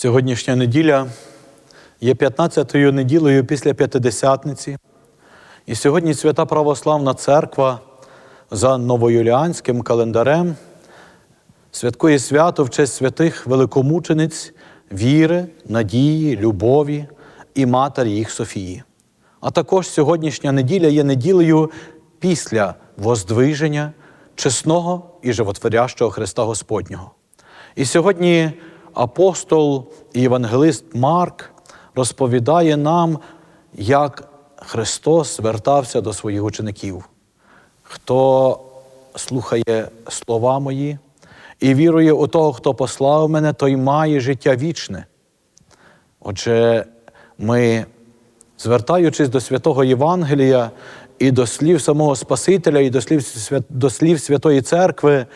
Сьогоднішня неділя є 15-ю неділею після П'ятидесятниці. І сьогодні Свята Православна Церква за новоюліанським календарем святкує свято в честь святих великомучениць віри, надії, любові і матері їх Софії. А також сьогоднішня неділя є неділею після воздвиження чесного і животворящого Христа Господнього. І сьогодні апостол і євангелист Марк розповідає нам, як Христос звертався до своїх учеників. Хто слухає слова мої і вірує у того, хто послав мене, той має життя вічне. Отже, ми, звертаючись до святого Євангелія і до слів самого Спасителя, і до слів, до слів Святої Церкви,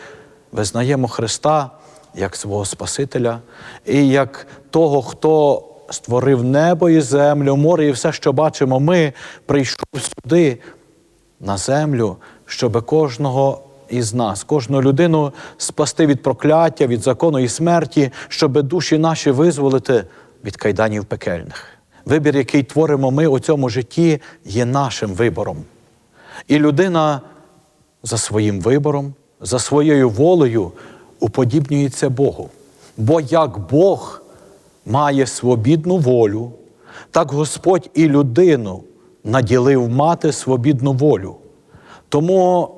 визнаємо Христа як свого Спасителя і як того, хто створив небо і землю, море і все, що бачимо, ми прийшов сюди, на землю, щоб кожного із нас, кожну людину спасти від прокляття, від закону і смерті, щоб душі наші визволити від кайданів пекельних. Вибір, який творимо ми у цьому житті, є нашим вибором. І людина за своїм вибором, за своєю волею уподібнюється Богу. Бо як Бог має свобідну волю, так Господь і людину наділив мати свобідну волю. Тому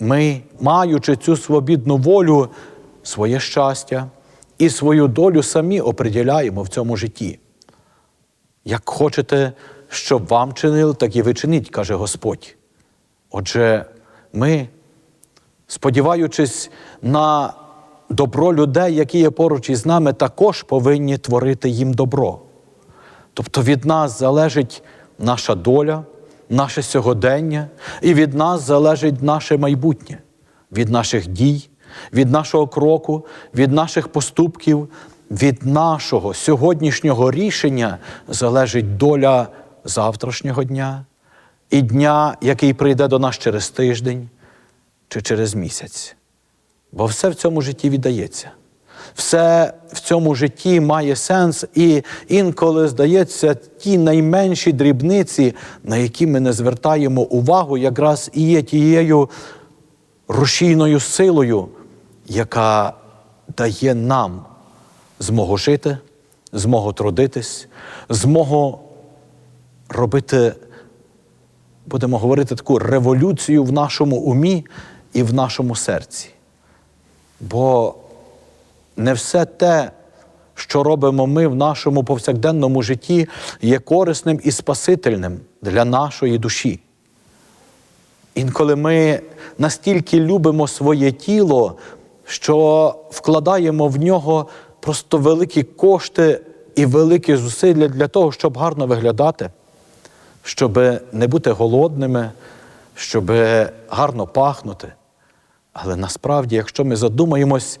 ми, маючи цю свобідну волю, своє щастя і свою долю самі оприділяємо в цьому житті. Як хочете, щоб вам чинили, так і ви чиніть, каже Господь. Отже, ми, сподіваючись на добро людей, які є поруч із нами, також повинні творити їм добро. Тобто від нас залежить наша доля, наше сьогодення, і від нас залежить наше майбутнє, від наших дій, від нашого кроку, від наших поступків, від нашого сьогоднішнього рішення залежить доля завтрашнього дня і дня, який прийде до нас через тиждень чи через місяць. Бо все в цьому житті віддається. Все в цьому житті має сенс, і інколи здається, ті найменші дрібниці, на які ми не звертаємо увагу, якраз і є тією рушійною силою, яка дає нам змогу жити, змогу трудитись, змогу робити, будемо говорити, таку революцію в нашому умі і в нашому серці. Бо не все те, що робимо ми в нашому повсякденному житті, є корисним і спасительним для нашої душі. Інколи ми настільки любимо своє тіло, що вкладаємо в нього просто великі кошти і великі зусилля для того, щоб гарно виглядати, щоб не бути голодними, щоб гарно пахнути. Але насправді, якщо ми задумаємось,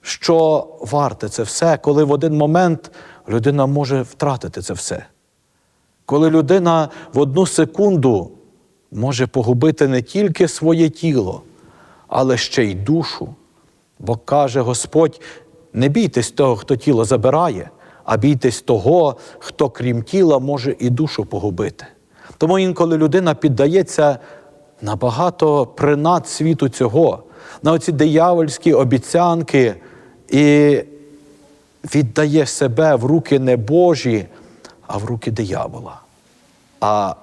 що варте це все, коли в один момент людина може втратити це все. Коли людина в одну секунду може погубити не тільки своє тіло, але ще й душу. Бо каже Господь: не бійтесь того, хто тіло забирає, а бійтесь того, хто крім тіла може і душу погубити. Тому інколи людина піддається набагато принад світу цього, на оці диявольські обіцянки і віддає себе в руки не Божі, а в руки диявола. А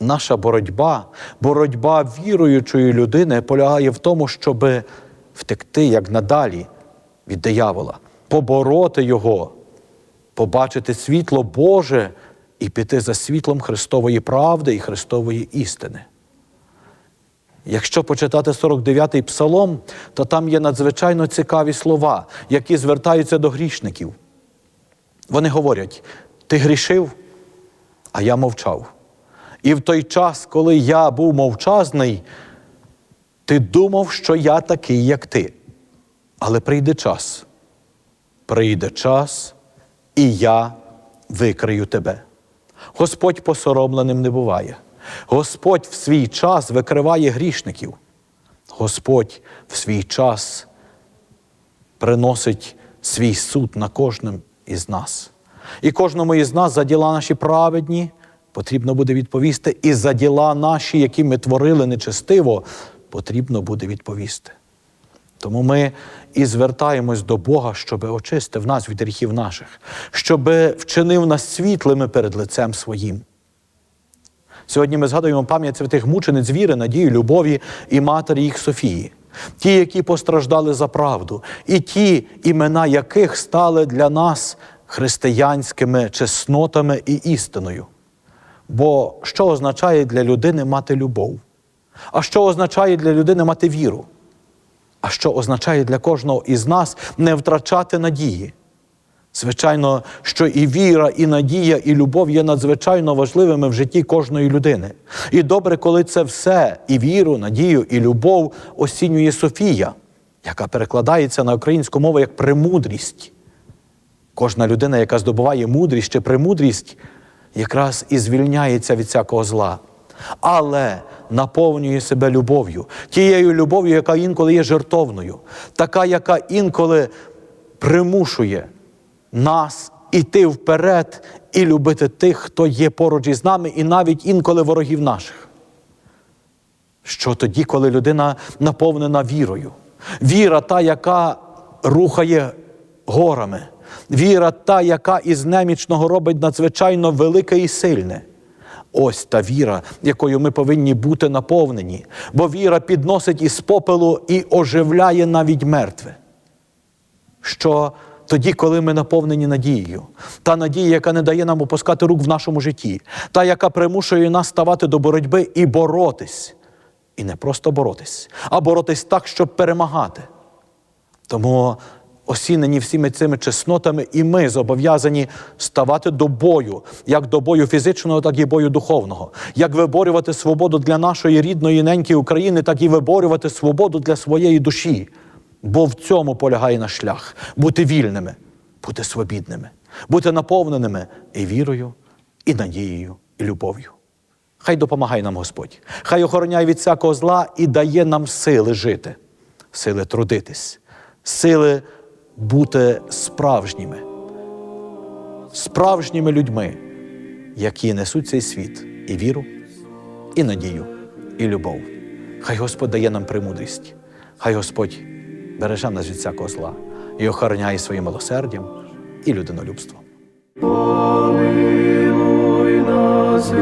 наша боротьба, боротьба віруючої людини полягає в тому, щоб втекти як надалі від диявола, побороти його, побачити світло Боже і піти за світлом Христової правди і Христової істини. Якщо почитати 49-й псалом, то там є надзвичайно цікаві слова, які звертаються до грішників. Вони говорять: ти грішив, а я мовчав. І в той час, коли я був мовчазний, ти думав, що я такий, як ти. Але прийде час. Прийде час, і я викрию тебе. Господь посоромленим не буває. Господь в свій час викриває грішників. Господь в свій час приносить свій суд на кожним із нас. І кожному із нас за діла наші праведні потрібно буде відповісти, і за діла наші, які ми творили нечестиво, потрібно буде відповісти. Тому ми і звертаємось до Бога, щоб очистив нас від гріхів наших, щоб вчинив нас світлими перед лицем своїм. Сьогодні ми згадуємо пам'ять святих мучениць віри, надії, любові і матері їх Софії, ті, які постраждали за правду, і ті, імена яких стали для нас християнськими чеснотами і істиною. Бо що означає для людини мати любов? А що означає для людини мати віру? А що означає для кожного із нас не втрачати надії? Звичайно, що і віра, і надія, і любов є надзвичайно важливими в житті кожної людини. І добре, коли це все, і віру, надію, і любов осінює Софія, яка перекладається на українську мову як премудрість. Кожна людина, яка здобуває мудрість чи премудрість, якраз і звільняється від всякого зла, але наповнює себе любов'ю, тією любов'ю, яка інколи є жертовною, така, яка інколи примушує нас іти вперед і любити тих, хто є поруч із нами, і навіть інколи ворогів наших. Що тоді, коли людина наповнена вірою? Віра та, яка рухає горами, віра та, яка із немічного робить надзвичайно велике і сильне. Ось та віра, якою ми повинні бути наповнені, бо віра підносить із попелу і оживляє навіть мертве. Що тоді, коли ми наповнені надією, та надія, яка не дає нам опускати рук в нашому житті, та, яка примушує нас ставати до боротьби і боротись. І не просто боротись, а боротись так, щоб перемагати. Тому, осінені всіми цими чеснотами, і ми зобов'язані ставати до бою, як до бою фізичного, так і бою духовного, як виборювати свободу для нашої рідної неньки України, так і виборювати свободу для своєї душі. Бо в цьому полягає наш шлях бути вільними, бути свобідними, бути наповненими і вірою, і надією, і любов'ю. Хай допомагає нам Господь, хай охороняє від всякого зла і дає нам сили жити, сили трудитись, сили бути справжніми, справжніми людьми, які несуть цей світ і віру, і надію, і любов. Хай Господь дає нам премудрість, хай Господь береже нас від всякого зла і охороняє своїм милосердям і людинолюбством. Помилуй нас,